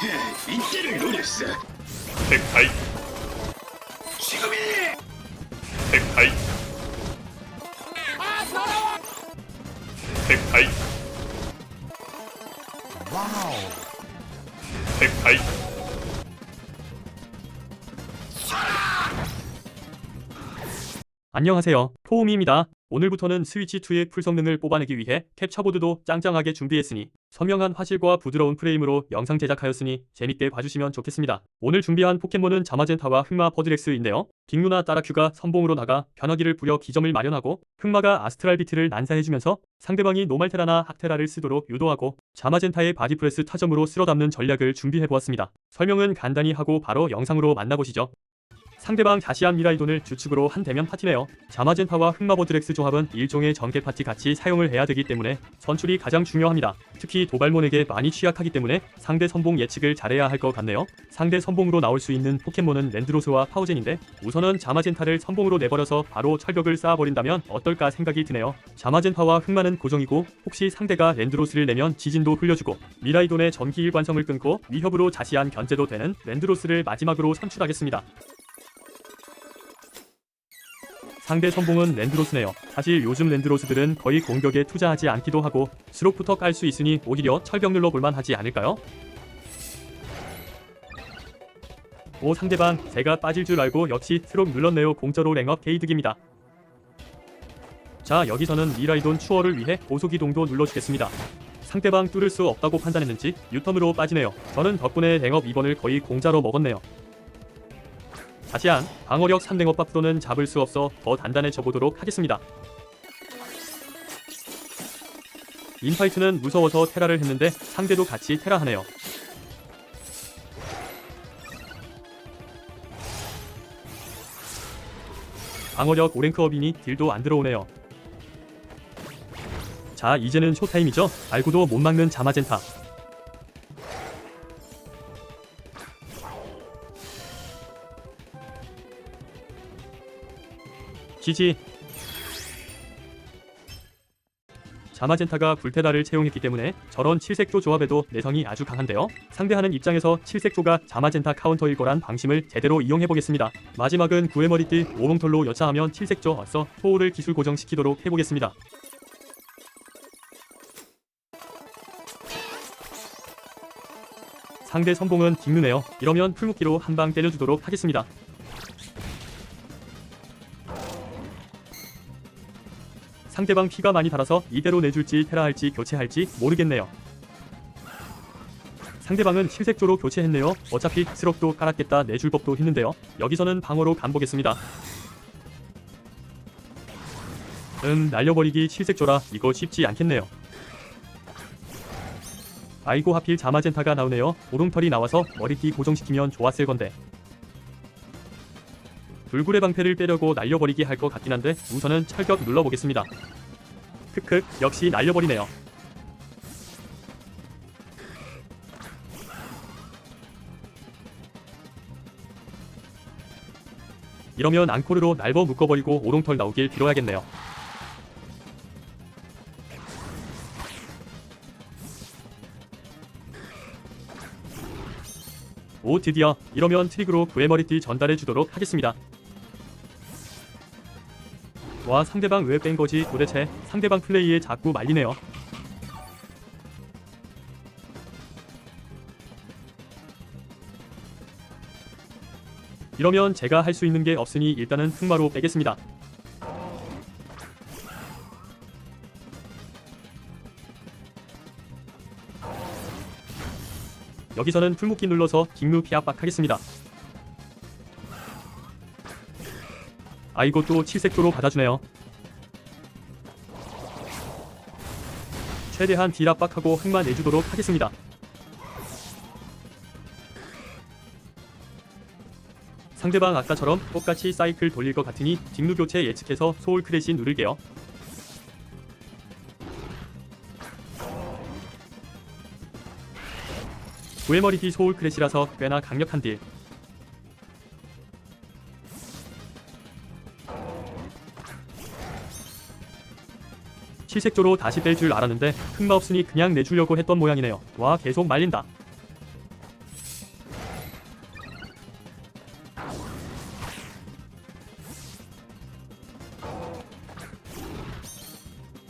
이때를 노렸어. 넥타이 지금이 넥타이 넥타이 안녕하세요. 토우미입니다. 오늘부터는 스위치2의 풀 성능을 뽑아내기 위해 캡처보드도 짱짱하게 준비했으니 선명한 화질과 부드러운 프레임으로 영상 제작하였으니 재밌게 봐주시면 좋겠습니다. 오늘 준비한 포켓몬은 자마젠타와 흑마 버드렉스인데요. 빅루나 따라큐가 선봉으로 나가 변화기를 부려 기점을 마련하고 흑마가 아스트랄 비트를 난사해주면서 상대방이 노말테라나 학테라를 쓰도록 유도하고 자마젠타의 바디프레스 타점으로 쓸어담는 전략을 준비해보았습니다. 설명은 간단히 하고 바로 영상으로 만나보시죠. 상대방 자시안 미라이돈을 주축으로 한 대면 파티네요. 자마젠타와 흑마버드렉스 조합은 일종의 전개 파티 같이 사용을 해야 되기 때문에 선출이 가장 중요합니다. 특히 도발몬에게 많이 취약하기 때문에 상대 선봉 예측을 잘해야 할 것 같네요. 상대 선봉으로 나올 수 있는 포켓몬은 랜드로스와 파우젠인데 우선은 자마젠타를 선봉으로 내버려서 바로 철벽을 쌓아버린다면 어떨까 생각이 드네요. 자마젠타와 흑마는 고정이고 혹시 상대가 랜드로스를 내면 지진도 흘려주고 미라이돈의 전기 일관성을 끊고 위협으로 자시안 견제도 되는 랜드로스를 마지막으로 선출하겠습니다. 상대 선봉은 랜드로스네요. 사실 요즘 랜드로스들은 거의 공격에 투자하지 않기도 하고 수록부터 깔 수 있으니 오히려 철벽 눌러 볼만 하지 않을까요? 오 상대방 제가 빠질 줄 알고 역시 트록 눌렀네요. 공짜로 랭업 게이득입니다. 자 여기서는 미라이돈 추월을 위해 고속이동도 눌러주겠습니다. 상대방 뚫을 수 없다고 판단했는지 유턴으로 빠지네요. 저는 덕분에 랭업 2번을 거의 공짜로 먹었네요. 자시안 방어력 3랭업 밥도는 잡을 수 없어 더 단단해져 보도록 하겠습니다. 인파이트는 무서워서 테라를 했는데 상대도 같이 테라하네요. 방어력 5랭크업이니 딜도 안 들어오네요. 자 이제는 쇼타임이죠. 알고도 못 막는 자마젠타. 지지 자마젠타가 불테다를 채용했기 때문에 저런 칠색조 조합에도 내성이 아주 강한데요. 상대하는 입장에서 칠색조가 자마젠타 카운터일 거란 방심을 제대로 이용해보겠습니다. 마지막은 구해머리띠 오롱털로 여차하면 칠색조 어서 토우를 기술 고정시키도록 해보겠습니다. 상대 선봉은 뒷누네요. 이러면 풀묶기로 한 방 때려주도록 하겠습니다. 상대방 피가 많이 달아서 이대로 내줄지 테라할지 교체할지 모르겠네요. 상대방은 칠색조로 교체했네요. 어차피 스럭도 깔았겠다 내줄 법도 했는데요. 여기서는 방어로 간보겠습니다. 음 날려버리기 칠색조라 이거 쉽지 않겠네요. 아이고 하필 자마젠타가 나오네요. 오롱털이 나와서 머리띠 고정시키면 좋았을 건데. 불굴의 방패를 빼려고 날려버리기 할 것 같긴 한데 우선은 철벽 눌러보겠습니다. 크크 역시 날려버리네요. 이러면 앙코르로 날버 묶어버리고 오롱털 나오길 빌어야겠네요. 오 드디어 이러면 트릭으로 구해머리띠 전달해 주도록 하겠습니다. 와 상대방 왜 뺀 거지 도대체 상대방 플레이에 자꾸 말리네요. 이러면 제가 할 수 있는 게 없으니 일단은 흑마로 빼겠습니다. 여기서는 풀묶기 눌러서 빅루 피압박하겠습니다. 아이고 또 칠색조로 받아주네요. 최대한 딜 압박하고 흑만 내주도록 하겠습니다. 상대방 아까처럼 똑같이 사이클 돌릴 것 같으니 직루 교체 예측해서 소울 크래시 누를게요. 구해머리기 소울 크래시라서 꽤나 강력한 딜. 실색조로 다시 뺄 줄 알았는데 흑마 없으니 그냥 내주려고 했던 모양이네요. 와 계속 말린다.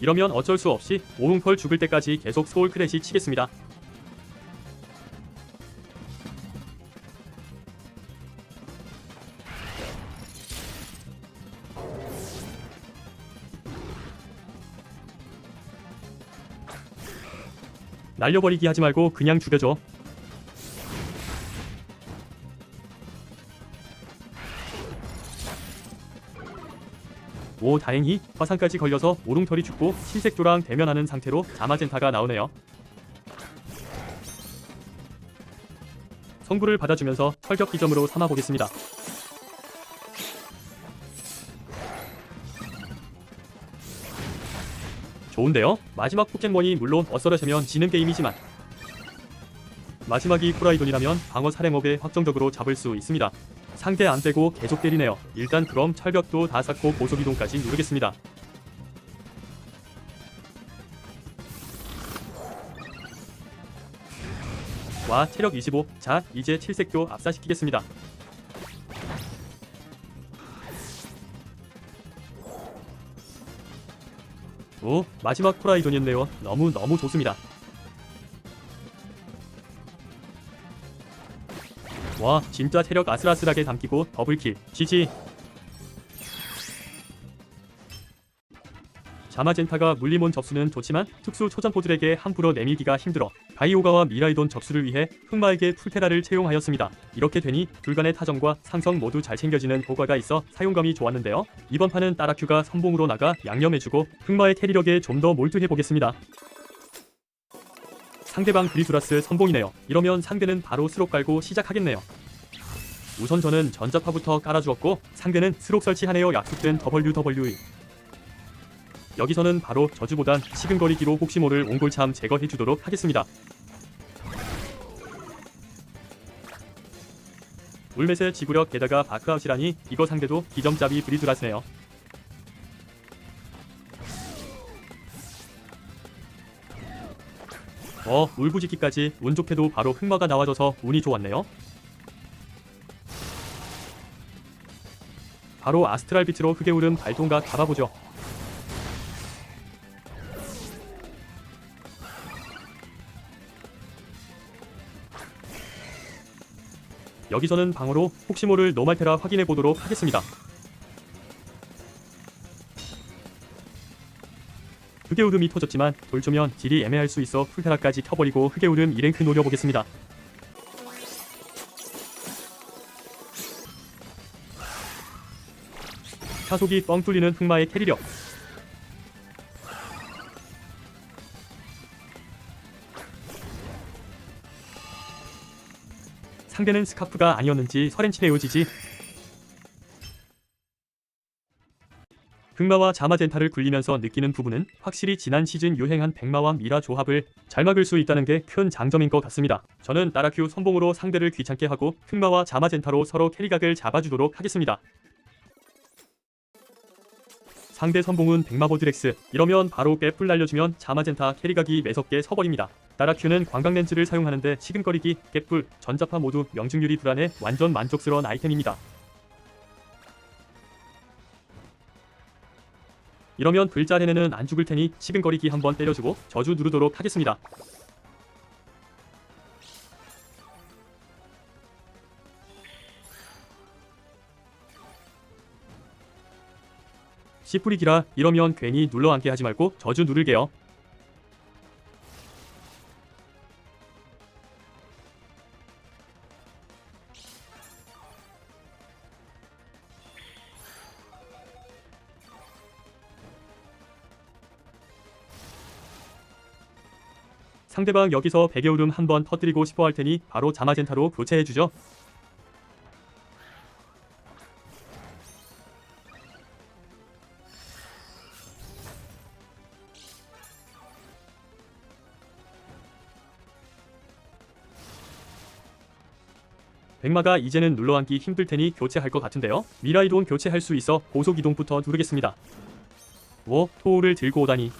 이러면 어쩔 수 없이 오웅펄 죽을 때까지 계속 소울크래시 치겠습니다. 날려버리기 하지 말고 그냥 죽여줘. 오 다행히 화상까지 걸려서 오롱털이 죽고 흰색도랑 대면하는 상태로 자마젠타가 나오네요. 성부를 받아주면서 철격 기점으로 삼아보겠습니다. 좋은데요? 마지막 포켓몬이 물론 어서러시면 지는 게임이지만 마지막이 쿠라이돈이라면 방어 사랭업에 확정적으로 잡을 수 있습니다. 상대 안 빼고 계속 때리네요. 일단 그럼 철벽도 다 쌓고 고속이동까지 누르겠습니다. 와 체력 25. 자 이제 칠색도 압사시키겠습니다. 오 마지막 쿠라이돈이었네요. 너무 너무 좋습니다. 와 진짜 체력 아슬아슬하게 담기고 더블킬 GG 자마젠타가 물리몬 접수는 좋지만 특수 초점포들에게 함부로 내밀기가 힘들어 가이오가와 미라이돈 접수를 위해 흑마에게 풀테라를 채용하였습니다. 이렇게 되니 둘 간의 타정과 상성 모두 잘 챙겨지는 효과가 있어 사용감이 좋았는데요. 이번 판은 따라큐가 선봉으로 나가 양념해주고 흑마의 캐리력에 좀 더 몰두해보겠습니다. 상대방 그리수라스 선봉이네요. 이러면 상대는 바로 스록 깔고 시작하겠네요. 우선 저는 전자파부터 깔아주었고 상대는 스록 설치하네요. 약속된 WWE. 여기서는 바로 저주보단 시근거리기로 혹시 모를 옹골참 제거해주도록 하겠습니다. 울멧의 지구력 게다가 바크아웃이라니 이거 상대도 기점잡이 브리드라스네요. 어, 울부짖기까지 운 좋게도 바로 흑마가 나와줘서 운이 좋았네요. 바로 아스트랄 빛으로 흑의 울음 발동각 잡아보죠. 여기서는 방어로 혹시 모를 노말테라 확인해 보도록 하겠습니다. 흑의 울음이 터졌지만 돌조면 딜이 애매할 수 있어 풀테라까지 켜버리고 흑의 울음 2랭크 노려보겠습니다. 차속이 뻥 뚫리는 흑마의 캐리력 상대는 스카프가 아니었는지 서렌치네요 지지 흑마와 자마젠타를 굴리면서 느끼는 부분은 확실히 지난 시즌 유행한 백마와 미라 조합을 잘 막을 수 있다는 게 큰 장점인 것 같습니다. 저는 따라큐 선봉으로 상대를 귀찮게 하고 흑마와 자마젠타로 서로 캐리각을 잡아주도록 하겠습니다. 상대 선봉은 백마보드렉스 이러면 바로 깨풀 날려주면 자마젠타 캐리각이 매섭게 서버립니다. 따라 큐는 광각렌즈를 사용하는데 시근거리기, 깨풀, 전자파 모두 명중률이 불안해 완전 만족스러운 아이템입니다. 이러면 불자레네는 안 죽을 테니 시근거리기 한번 때려주고 저주 누르도록 하겠습니다. 씨뿌리기라 이러면 괜히 눌러앉게 하지 말고 저주 누를게요. 상대방 여기서 베개울음 한번 터뜨리고 싶어 할 테니 바로 자마젠타로 교체해주죠. 백마가 이제는 눌러앉기 힘들 테니 교체할 것 같은데요. 미라이동 교체할 수 있어 고속 이동부터 누르겠습니다. 워 토우를 들고 오다니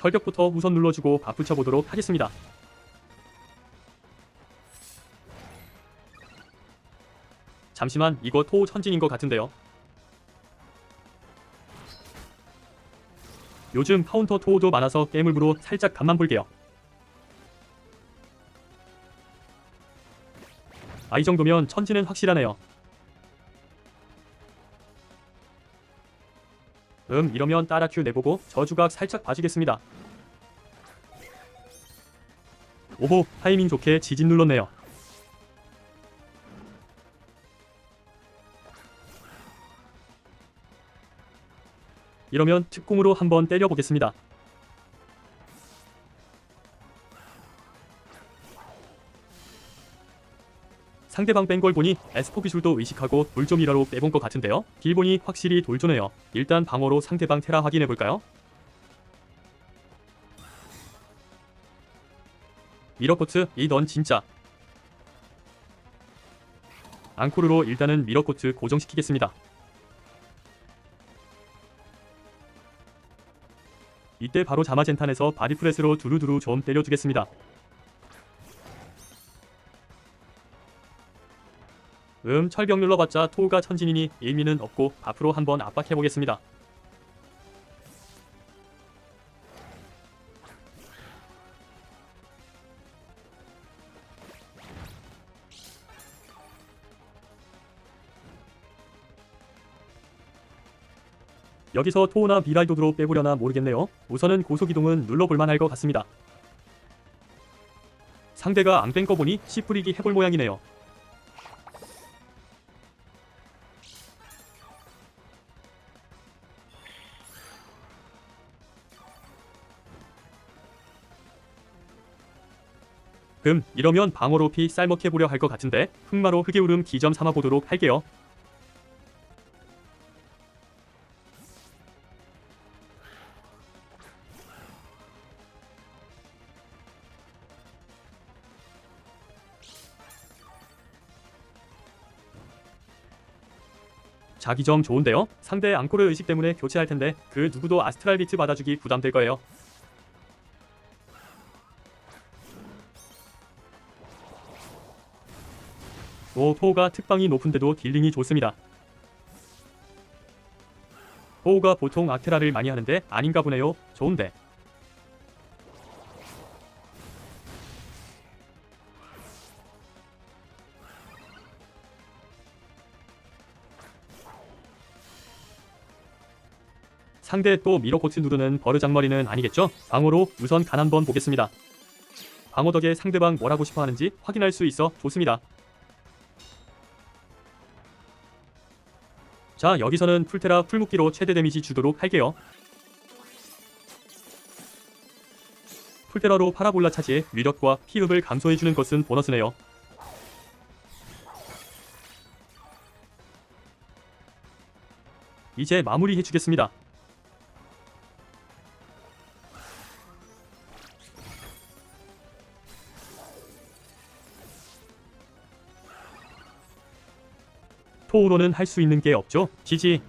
절벽부터 우선 눌러주고 밥 붙여보도록 하겠습니다. 잠시만 이거 토우 천진인 것 같은데요. 요즘 카운터 토우도 많아서 게임을부로 살짝 간만 볼게요. 아 이 정도면 천진은 확실하네요. 음 이러면 따라 큐 내보고 저주각 살짝 봐주겠습니다. 오호 타이밍 좋게 지진 눌렀네요. 이러면 특공으로 한번 때려보겠습니다. 상대방 뺀 걸 보니 에스포 기술도 의식하고 돌조미라로 빼본 것 같은데요. 길본이 확실히 돌조네요. 일단 방어로 상대방 테라 확인해볼까요? 미러코트 이 넌 진짜 앙코르로 일단은 미러코트 고정시키겠습니다. 이때 바로 자마젠탄에서 바디프레스로 두루두루 좀 때려주겠습니다. 음 철벽 눌러봤자 토우가 천진이니 의미는 없고 앞으로 한번 압박해보겠습니다. 여기서 토우나 비라이도드로 빼보려나 모르겠네요. 우선은 고속이동은 눌러볼만 할 것 같습니다. 상대가 안 뺀 거 보니 씨 뿌리기 해볼 모양이네요. 금 이러면 방어로 피 쌀먹해보려 할 것 같은데 흑마로 흑의울음 기점 삼아보도록 할게요. 자기 점 좋은데요? 상대 앙코르 의식 때문에 교체할 텐데 그 누구도 아스트랄 비트 받아주기 부담될 거예요. 오 토우가 특방이 높은데도 딜링이 좋습니다. 토우가 보통 아테라를 많이 하는데 아닌가 보네요. 좋은데. 상대 또 미러코트 누르는 버르장머리는 아니겠죠? 방어로 우선 간 한번 보겠습니다. 방어 덕에 상대방 뭘 하고 싶어 하는지 확인할 수 있어 좋습니다. 자 여기서는 풀테라 풀묶기로 최대 데미지 주도록 할게요. 풀테라로 파라볼라 차지의 위력과 피흡을 감소해주는 것은 보너스네요. 이제 마무리해주겠습니다. 토우로는 할 수 있는 게 없죠. 지지